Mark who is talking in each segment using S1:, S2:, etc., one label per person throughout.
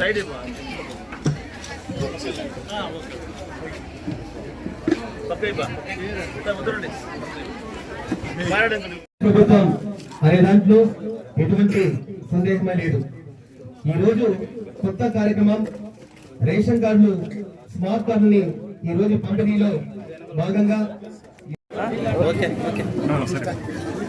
S1: Side okay.
S2: ప్రభుత్వం అనే దాంట్లో ఎటువంటి సందేహమే లేదు. ఈ రోజు కొత్త కార్యక్రమం రేషన్ కార్డులు స్మార్ట్ కార్డుని ఈ రోజు పంపిణీలో భాగంగా
S3: బాలాజీ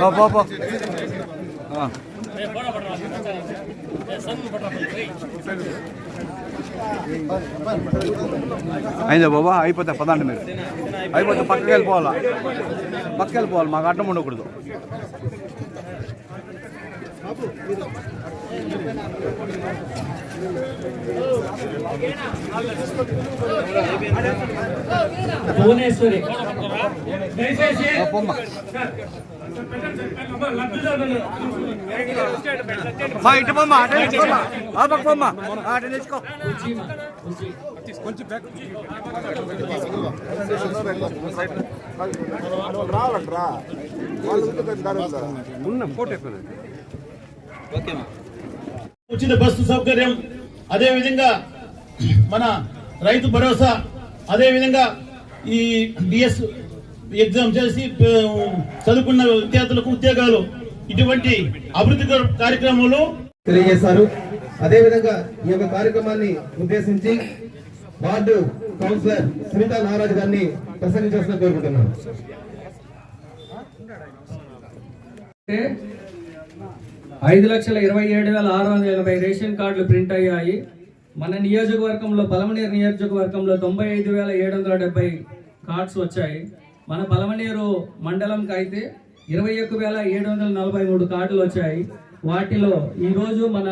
S3: ఓ, పో, పో. ఆ. అయిందా బాబా అయిపోతే పదండి మీరు అయిపోతే పక్కకి వెళ్ళిపోవాలా పక్కకి వెళ్ళిపోవాలి మాకు అడ్డం ఉండకూడదు
S4: భువనేశ్వరి. దయచేసి
S3: ఇటు పొమ్మ అటు తెచ్చుకోమ్మ ఆ పక్క పొమ్మ. ఆ, అటు తెచ్చుకో
S1: ఉచిత బస్సు సౌకర్యం అదే విధంగా మన రైతు భరోసా అదే విధంగా ఈ డిఎస్ ఎగ్జామ్ చేసి చదువుకున్న విద్యార్థులకు ఉద్యోగాలు ఇటువంటి అభివృద్ధి కార్యక్రమంలో
S2: తెలియజేశారు. అదేవిధంగా ఈ యొక్క కార్యక్రమాన్ని ఉద్దేశించి వార్డు కౌన్సిలర్ సునీత నారాజ్ గారిని ప్రసంగించాల్సిన కోరుకుంటున్నాను.
S4: ఐదు లక్షల ఇరవై ఏడు వేల ఆరు వందల ఎనభై రేషన్ కార్డులు ప్రింట్ అయ్యాయి. మన నియోజకవర్గంలో పలమనేరు నియోజకవర్గంలో తొంభై ఐదు వేల ఏడు వందల డెబ్బై కార్డ్స్ వచ్చాయి. మన పలమనేరు మండలంకి అయితే ఇరవై ఒక్క వేల ఏడు వందల నలభై మూడు కార్డులు వచ్చాయి. వాటిలో ఈరోజు మన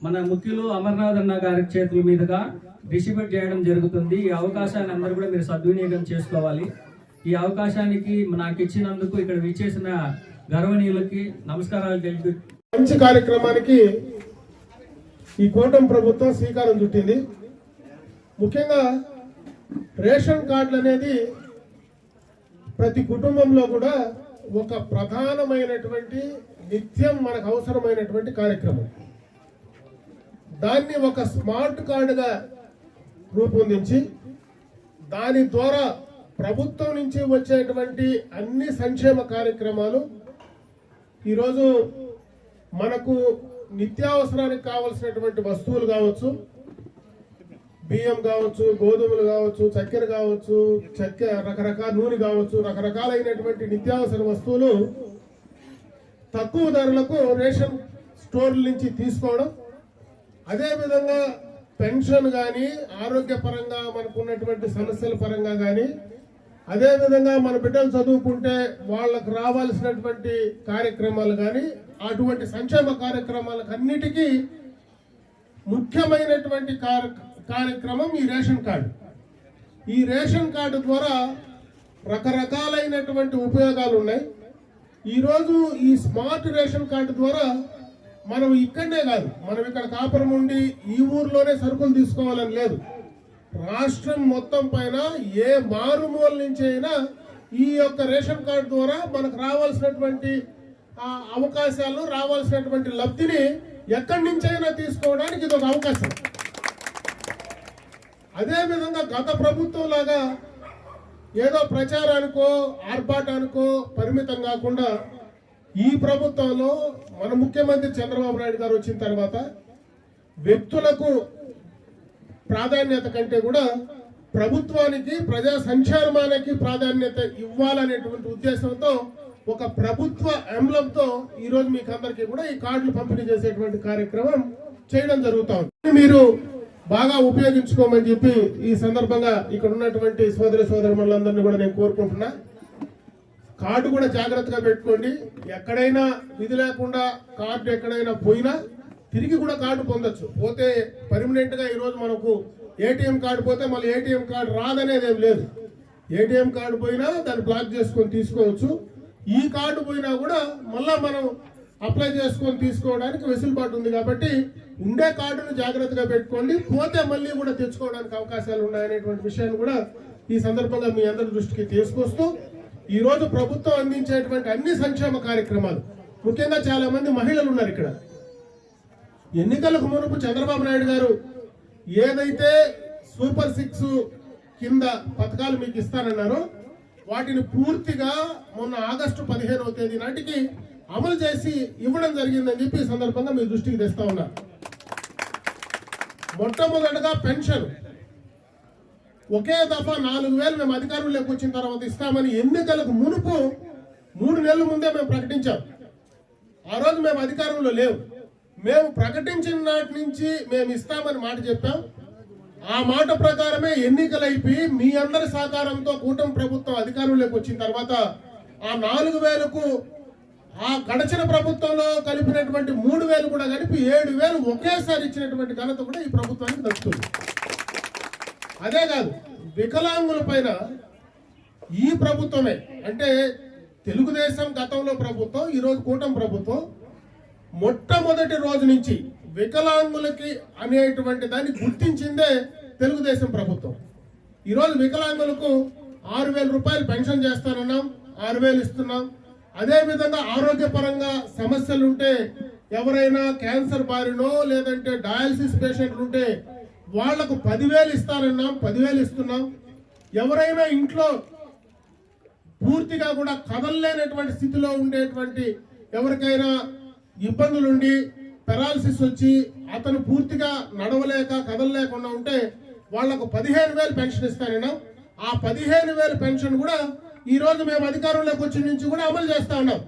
S4: మన ముఖ్యులు అమర్నాథ్ అన్న గారి చేతుల మీదుగా డిస్ట్రిబ్యూట్ చేయడం జరుగుతుంది. ఈ అవకాశాన్ని అందరూ కూడా మీరు సద్వినియోగం చేసుకోవాలి. ఈ అవకాశానికి నాకు ఇచ్చినందుకు ఇక్కడ విచ్చేసిన గర్వనీయులకి నమస్కారాలు తెలిపి
S5: మంచి కార్యక్రమానికి ఈ కూటమి ప్రభుత్వం శ్రీకారం చుట్టింది. ముఖ్యంగా రేషన్ కార్డులు అనేది ప్రతి కుటుంబంలో కూడా ఒక ప్రధానమైనటువంటి నిత్యం మనకు అవసరమైనటువంటి కార్యక్రమం. దాన్ని ఒక స్మార్ట్ కార్డుగా రూపొందించి దాని ద్వారా ప్రభుత్వం నుంచి వచ్చేటువంటి అన్ని సంక్షేమ కార్యక్రమాలు ఈరోజు మనకు నిత్యావసరానికి కావలసినటువంటి వస్తువులు కావచ్చు బియ్యం కావచ్చు గోధుమలు కావచ్చు చక్కెర కావచ్చు చక్కెర రకరకాల నూనె కావచ్చు రకరకాలైనటువంటి నిత్యావసర వస్తువులు తక్కువ ధరలకు రేషన్ స్టోర్ల నుంచి తీసుకోవడం అదేవిధంగా పెన్షన్ కానీ ఆరోగ్యపరంగా మనకు ఉన్నటువంటి సమస్యల పరంగా కానీ అదేవిధంగా మన బిడ్డలు చదువుకుంటే వాళ్ళకు రావాల్సినటువంటి కార్యక్రమాలు కానీ అటువంటి సంక్షేమ కార్యక్రమాలకు అన్నిటికీ ముఖ్యమైనటువంటి కార్యక్రమం ఈ రేషన్ కార్డు. ఈ రేషన్ కార్డు ద్వారా రకరకాలైనటువంటి ఉపయోగాలు ఉన్నాయి. ఈరోజు ఈ స్మార్ట్ రేషన్ కార్డు ద్వారా మనం ఇక్కడనే కాదు మనం ఇక్కడ కాపురం ఉండి ఈ ఊర్లోనే సరుకులు తీసుకోవాలని లేదు. రాష్ట్రం మొత్తం పైన ఏ మారుమూల నుంచి అయినా ఈ యొక్క రేషన్ కార్డు ద్వారా మనకు రావాల్సినటువంటి అవకాశాలు రావాల్సినటువంటి లబ్ధిని ఎక్కడి నుంచైనా తీసుకోవడానికి ఇది ఒక అవకాశం అదేవిధంగా గత ప్రభుత్వం లాగా ఏదో ప్రచారానికో ఆర్భాటానికో పరిమితం కాకుండా ఈ ప్రభుత్వంలో మన ముఖ్యమంత్రి చంద్రబాబు నాయుడు గారు వచ్చిన తర్వాత వ్యక్తులకు ప్రాధాన్యత కంటే కూడా ప్రభుత్వానికి ప్రజా సంక్షేమానికి ప్రాధాన్యత ఇవ్వాలనేటువంటి ఉద్దేశంతో ఒక ప్రభుత్వ ఎంబ్లంతో ఈరోజు మీకు అందరికీ కూడా ఈ కార్డులు పంపిణీ చేసేటువంటి కార్యక్రమం చేయడం జరుగుతా ఉంది మీరు బాగా ఉపయోగించుకోమని చెప్పి ఈ సందర్భంగా ఇక్కడ ఉన్నటువంటి సోదర సోదరులందరినీ కూడా నేను కోరుకుంటున్నా. కార్డు కూడా జాగ్రత్తగా పెట్టుకోండి. ఎక్కడైనా విధి లేకుండా కార్డు ఎక్కడైనా పోయినా తిరిగి కూడా కార్డు పొందొచ్చు. పోతే పర్మనెంట్గా ఈరోజు మనకు ఏటీఎం కార్డు పోతే మళ్ళీ ఏటీఎం కార్డు రాదనేది ఏం లేదు. ఏటీఎం కార్డు పోయినా దాన్ని బ్లాక్ చేసుకొని తీసుకోవచ్చు. ఈ కార్డు పోయినా కూడా మళ్ళీ మనం అప్లై చేసుకొని తీసుకోవడానికి వెసులుబాటు ఉంది కాబట్టి ఉండే కార్డును జాగ్రత్తగా పెట్టుకోండి. పోతే మళ్ళీ కూడా తెచ్చుకోవడానికి అవకాశాలు ఉన్నాయనేటువంటి విషయాన్ని కూడా ఈ సందర్భంగా మీ అందరి దృష్టికి తీసుకొస్తూ ఈరోజు ప్రభుత్వం అందించేటువంటి అన్ని సంక్షేమ కార్యక్రమాలు. ముఖ్యంగా చాలామంది మహిళలు ఉన్నారు ఇక్కడ. ఎన్నికలకు మునుపు చంద్రబాబు నాయుడు గారు ఏదైతే సూపర్ సిక్స్ కింద పథకాలు మీకు ఇస్తానన్నారో వాటిని పూర్తిగా మొన్న ఆగస్టు పదిహేనవ తేదీ నాటికి అమలు చేసి ఇవ్వడం జరిగిందని చెప్పి ఈ సందర్భంగా మీ దృష్టికి తెస్తా ఉన్నా. మొట్టమొదటగా పెన్షన్. ఒకే దఫా నాలుగు వేలు మేము అధికారంలోకి వచ్చిన తర్వాత ఇస్తామని ఎన్నికలకు మునుపు మూడు నెలల ముందే మేము ప్రకటించాం. ఆ రోజు మేము అధికారంలో లేవు. మేము ప్రకటించిన నాటి నుంచి మేము ఇస్తామని మాట చెప్పాం. ఆ మాట ప్రకారమే ఎన్నికలైపి మీ అందరి సహకారంతో కూటమి ప్రభుత్వం అధికారంలోకి వచ్చిన తర్వాత ఆ నాలుగు వేలకు ఆ గడచిన ప్రభుత్వంలో కలిపినటువంటి మూడు వేలు కూడా కలిపి ఏడు వేలు ఒకేసారి ఇచ్చినటువంటి ఘనత కూడా ఈ ప్రభుత్వానికి దక్కుతుంది. అదే కాదు వికలాంగుల పైన ఈ ప్రభుత్వమే అంటే తెలుగుదేశం గతంలో ప్రభుత్వం ఈరోజు కూటమి ప్రభుత్వం మొట్టమొదటి రోజు నుంచి వికలాంగులకి అనేటువంటి దాన్ని గుర్తించిందే తెలుగుదేశం ప్రభుత్వం. ఈరోజు వికలాంగులకు ఆరు వేల రూపాయలు పెన్షన్ చేస్తానన్నాం ఆరు వేలు ఇస్తున్నాం. అదే విధంగా ఆరోగ్యపరంగా సమస్యలు ఉంటే ఎవరైనా క్యాన్సర్ బారినో లేదంటే డయాలసిస్ పేషెంట్లు ఉంటే వాళ్ళకు పదివేలు ఇస్తానన్నాం పదివేలు ఇస్తున్నాం. ఎవరైనా ఇంట్లో పూర్తిగా కూడా కదలలేనటువంటి స్థితిలో ఉండేటువంటి ఎవరికైనా ఇబ్బందులుండి పెరాలసిస్ వచ్చి అతను పూర్తిగా నడవలేక కదలలేకుండా ఉంటే వాళ్ళకు పదిహేను వేలు పెన్షన్ ఇస్తానన్నా ఆ పదిహేను వేలు పెన్షన్ కూడా ఈ రోజు మేము అధికారంలోకి వచ్చిన నుంచి కూడా అమలు చేస్తా ఉన్నాం.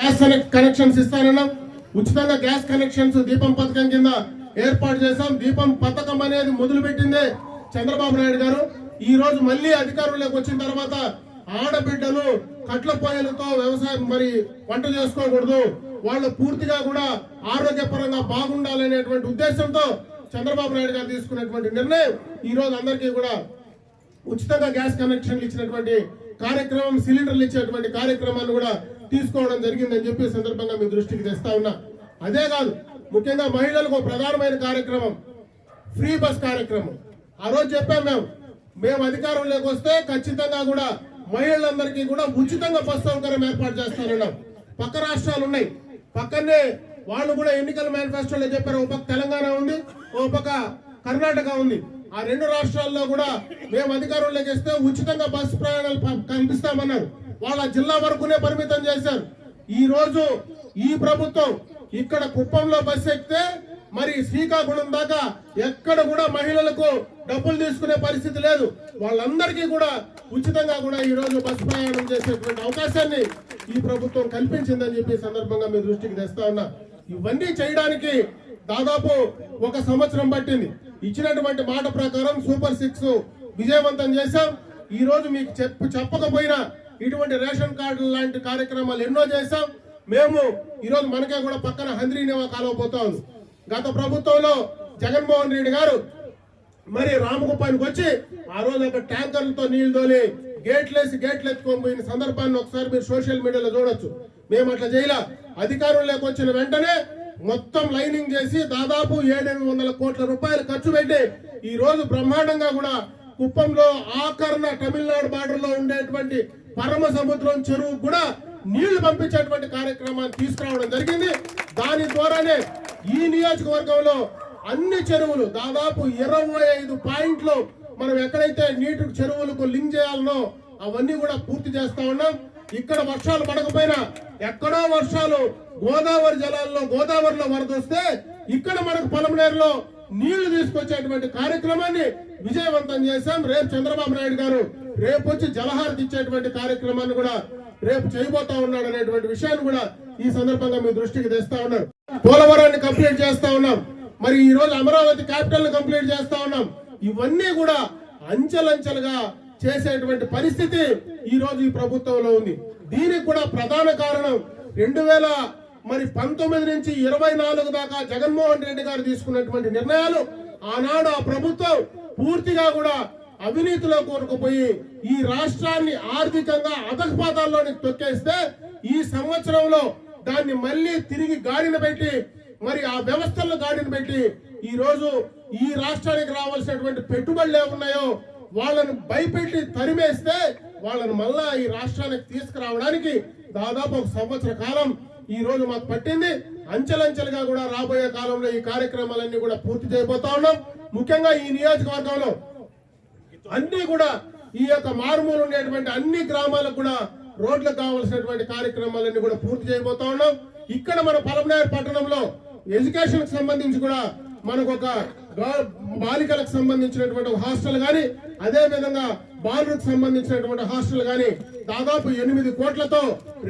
S5: గ్యాస్ కనెక్షన్స్ ఇస్తానన్నాం ఉచితంగా గ్యాస్ కనెక్షన్స్ దీపం పథకం కింద ఏర్పాటు చేశాం. దీపం పథకం అనేది మొదలు పెట్టిందే చంద్రబాబు నాయుడు గారు. ఈ రోజు మళ్ళీ అధికారంలోకి వచ్చిన తర్వాత ఆడబిడ్డలు కట్ల పొయ్యలతో వ్యవసాయం మరి వంట చేసుకోకూడదు. వాళ్ళు పూర్తిగా కూడా ఆరోగ్యపరంగా బాగుండాలనేటువంటి ఉద్దేశంతో చంద్రబాబు నాయుడు గారు తీసుకున్నటువంటి నిర్ణయం. ఈ రోజు అందరికీ కూడా ఉచితంగా గ్యాస్ కనెక్షన్లు ఇచ్చినటువంటి కార్యక్రమం సిలిండర్లు ఇచ్చేటువంటి కార్యక్రమాన్ని కూడా తీసుకోవడం జరిగిందని చెప్పి సందర్భంగా మీ దృష్టికి తెస్తా ఉన్నా. అదే కాదు ముఖ్యంగా మహిళలకు ఒక ప్రధానమైన కార్యక్రమం ఫ్రీ బస్ కార్యక్రమం. ఆ రోజు చెప్పాం మేము మేము అధికారంలోకి వస్తే ఖచ్చితంగా కూడా మహిళలందరికీ కూడా ఉచితంగా బస్ సౌకర్యం ఏర్పాటు చేస్తానన్నాం. పక్క రాష్ట్రాలు ఉన్నాయి. పక్కనే వాళ్ళు కూడా ఎన్నికల మేనిఫెస్టోలో చెప్పారు. ఒక తెలంగాణ ఉంది ఓ పక్క కర్ణాటక ఉంది. ఆ రెండు రాష్ట్రాల్లో కూడా మేము అధికారంలోకి వస్తే ఉచితంగా బస్సు ప్రయాణాలు కనిపిస్తామన్నారు. కల్పిస్తామన్నారు వాళ్ళ జిల్లా వరకునే పరిమితం చేశారు. ఈ రోజు ఈ ప్రభుత్వం ఇక్కడ కుప్పంలో బస్సు ఎక్కితే మరి శ్రీకాకుళం దాకా ఎక్కడ కూడా మహిళలకు డబ్బులు తీసుకునే పరిస్థితి లేదు. వాళ్ళందరికీ కూడా ఉచితంగా కూడా ఈ రోజు బస్సు ప్రయాణం చేసేటువంటి అవకాశాన్ని ఈ ప్రభుత్వం కల్పించిందని చెప్పి సందర్భంగా మీ దృష్టికి తెస్తా ఉన్నా. ఇవన్నీ చేయడానికి దాదాపు ఒక సంవత్సరం పట్టింది. ఇచ్చినటువంటి మాట ప్రకారం సూపర్ సిక్స్ విజయవంతం చేశాం. ఈ రోజు మీకు చెప్పు చెప్పకపోయినా ఇటువంటి రేషన్ కార్డు లాంటి కార్యక్రమాలు ఎన్నో చేశాం. మేము ఈరోజు మనకే కూడా పక్కన హంద్రీనేవా కాలువ పోతా ఉంది. గత ప్రభుత్వంలో జగన్మోహన్ రెడ్డి గారు మరి రామకుప్పానికి వచ్చి ఆ రోజు ఒక ట్యాంకర్లతో నీళ్ళు తోలి గేట్లేసి గేట్లు ఎత్తుకొని పోయిన సందర్భాన్ని ఒకసారి మీరు సోషల్ మీడియాలో చూడొచ్చు. మేము అట్లా చేయలే. అధికారంలోకి వచ్చిన వెంటనే మొత్తం లైనింగ్ చేసి దాదాపు ఏడెనిమిది వందల కోట్ల రూపాయలు ఖర్చు పెట్టి ఈ రోజు బ్రహ్మాండంగా కూడా కుప్పంలో ఆకరణ తమిళనాడు బార్డర్లో ఉండేటువంటి పరమ సముద్రం చెరువు కూడా నీళ్ళు పంపించేటువంటి కార్యక్రమాన్ని తీసుకురావడం జరిగింది. దాని ద్వారానే ఈ నియోజకవర్గంలో అన్ని చెరువులు దాదాపు ఇరవై ఐదు పాయింట్లు మనం ఎక్కడైతే నీటి చెరువులకు లింక్ చేయాలనో అవన్నీ కూడా పూర్తి చేస్తా ఉన్నాం. ఇక్కడ వర్షాలు పడకపోయినా ఎక్కడో వర్షాలు గోదావరి జలాల్లో గోదావరిలో వరద వస్తే ఇక్కడ మనకు పొలంనేరులో నీళ్ళు తీసుకొచ్చేటువంటి కార్యక్రమాన్ని విజయవంతం చేశాం. రేపు చంద్రబాబు నాయుడు గారు రేపు వచ్చి జలహారతి ఇచ్చేటువంటి కార్యక్రమాన్ని కూడా రేపు చేయబోతా ఉన్నాడు అనేటువంటి విషయాన్ని కూడా ఈ సందర్భంగా మీ దృష్టికి తెస్తా ఉన్నారు పోలవరాన్ని కంప్లీట్ చేస్తా ఉన్నాం. మరి ఈ రోజు అమరావతి క్యాపిటల్ కంప్లీట్ చేస్తా ఉన్నాం. ఇవన్నీ కూడా అంచెలంచెలుగా చేసేటువంటి పరిస్థితి ఈ రోజు ఈ ప్రభుత్వంలో ఉంది. దీనికి కూడా ప్రధాన కారణం రెండు వేల మరి పంతొమ్మిది నుంచి ఇరవై నాలుగు దాకా జగన్మోహన్ రెడ్డి గారు తీసుకున్నటువంటి నిర్ణయాలు ఆనాడు ఆ ప్రభుత్వం పూర్తిగా కూడా అవినీతిలో కోరుకుపోయి ఈ రాష్ట్రాన్ని ఆర్థికంగా అధకపాతాల్లోని తొక్కేస్తే ఈ సంవత్సరంలో దాన్ని మళ్ళీ తిరిగి గాడిన పెట్టి మరి ఆ వ్యవస్థలను గాడిన పెట్టి ఈ రోజు ఈ రాష్ట్రానికి రావాల్సినటువంటి పెట్టుబడులు ఏమున్నాయో వాళ్ళను భయపెట్టి తరిమేస్తే వాళ్ళను మళ్ళా ఈ రాష్ట్రానికి తీసుకురావడానికి దాదాపు ఒక సంవత్సర కాలం ఈ రోజు మాకు పట్టింది. అంచెలంచెలుగా కూడా రాబోయే కాలంలో ఈ కార్యక్రమాలన్నీ కూడా పూర్తి చేయబోతా ఉన్నాం. ముఖ్యంగా ఈ నియోజకవర్గంలో అన్ని కూడా ఈ యొక్క మారుమూలు ఉండేటువంటి అన్ని గ్రామాలకు కూడా రోడ్లకు కావాల్సినటువంటి కార్యక్రమాలన్నీ కూడా పూర్తి చేయబోతా ఉన్నాం. ఇక్కడ మన పలమనేరు పట్టణంలో ఎడ్యుకేషన్ సంబంధించి కూడా మనకు ఒక బాలికలకు సంబంధించినటువంటి హాస్టల్ కానీ అదే విధంగా బాలులకు సంబంధించినటువంటి హాస్టల్ కానీ దాదాపు ఎనిమిది కోట్లతో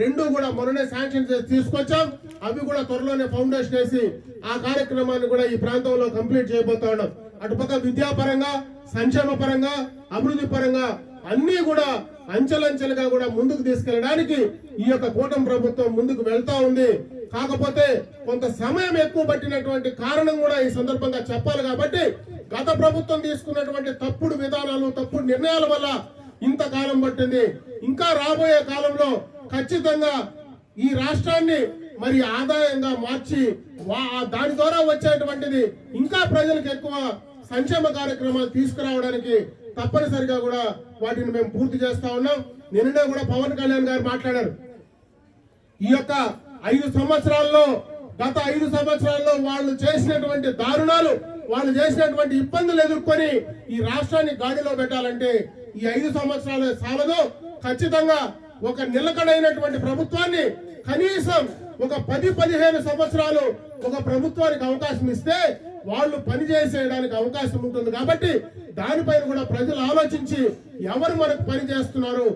S5: రెండు కూడా మొన్ననే శాంక్షన్ చేసి తీసుకొచ్చాం. అవి కూడా త్వరలోనే ఫౌండేషన్ వేసి ఆ కార్యక్రమాన్ని కూడా ఈ ప్రాంతంలో కంప్లీట్ చేయబోతా ఉన్నాం. అటుపక్క విద్యాపరంగా సంక్షేమ పరంగా అభివృద్ధి పరంగా అన్ని కూడా అంచెలంచెలుగా కూడా ముందుకు తీసుకెళ్ళడానికి ఈ యొక్క కూటమి ప్రభుత్వం ముందుకు వెళ్తా ఉంది. కాకపోతే కొంత సమయం ఎక్కువ పట్టినటువంటి కారణం కూడా ఈ సందర్భంగా చెప్పాలి కాబట్టి గత ప్రభుత్వం తీసుకున్నటువంటి తప్పుడు విధానాలు తప్పుడు నిర్ణయాల వల్ల ఇంతకాలం పట్టింది. ఇంకా రాబోయే కాలంలో ఖచ్చితంగా ఈ రాష్ట్రాన్ని మరి ఆదాయంగా మార్చి దాని ద్వారా వచ్చేటువంటిది ఇంకా ప్రజలకు ఎక్కువ సంక్షేమ కార్యక్రమాలు తీసుకురావడానికి తప్పనిసరిగా కూడా వాటిని మేము పూర్తి చేస్తా ఉన్నాం. నిన్ననే కూడా పవన్ కళ్యాణ్ గారు మాట్లాడారు. ఈ యొక్క ఐదు సంవత్సరాల్లో గత ఐదు సంవత్సరాల్లో వాళ్ళు చేసినటువంటి దారుణాలు వాళ్ళు చేసినటువంటి ఇబ్బందులు ఎదుర్కొని ఈ రాష్ట్రాన్ని గాడిలో పెట్టాలంటే ఈ ఐదు సంవత్సరాలు సాలదు. ఖచ్చితంగా ఒక నిలకడైనటువంటి ప్రభుత్వాన్ని కనీసం ఒక పది పదిహేను సంవత్సరాలు ఒక ప్రభుత్వానికి అవకాశం ఇస్తే వాళ్ళు పనిచేసేయడానికి అవకాశం ఉంటుంది కాబట్టి దానిపైన కూడా ప్రజలు ఆలోచించి ఎవరు మనకు పని చేస్తున్నారు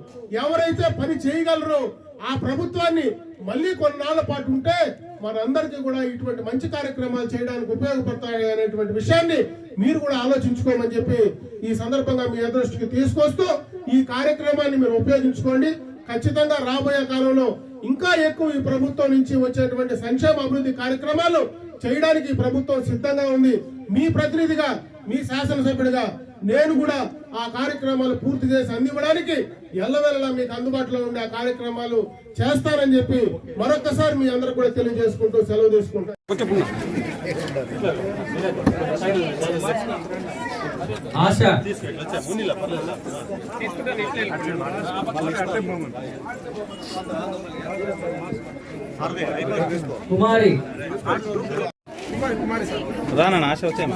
S5: ఎవరైతే పని చేయగలరో ఆ ప్రభుత్వాన్ని మళ్ళీ కొన్నాళ్ళ పాటు ఉంటే మనందరికీ కూడా ఇటువంటి మంచి కార్యక్రమాలు చేయడానికి ఉపయోగపడతాయి అనేటువంటి విషయాన్ని మీరు కూడా ఆలోచించుకోమని చెప్పి ఈ సందర్భంగా మీ అదృష్టికి తీసుకొస్తూ ఈ కార్యక్రమాన్ని మీరు ఉపయోగించుకోండి. ఖచ్చితంగా రాబోయే కాలంలో ఇంకా ఎక్కువ ఈ ప్రభుత్వం నుంచి వచ్చేటువంటి సంక్షేమ అభివృద్ధి కార్యక్రమాలు చేయడానికి ప్రభుత్వం సిద్ధంగా ఉంది. మీ ప్రతినిధిగా మీ శాసనసభ్యుడిగా నేను కూడా ఆ కార్యక్రమాలు పూర్తి చేసి అందివ్వడానికి ఎల్లవెల్లలా మీకు అందుబాటులో ఉండే ఆ కార్యక్రమాలు చేస్తానని చెప్పి మరొకసారి మీ అందరూ కూడా తెలియజేసుకుంటూ సెలవు తీసుకుంటాను.
S4: ఆశ. కుమారి.
S6: రానా ఆశ వచ్చాను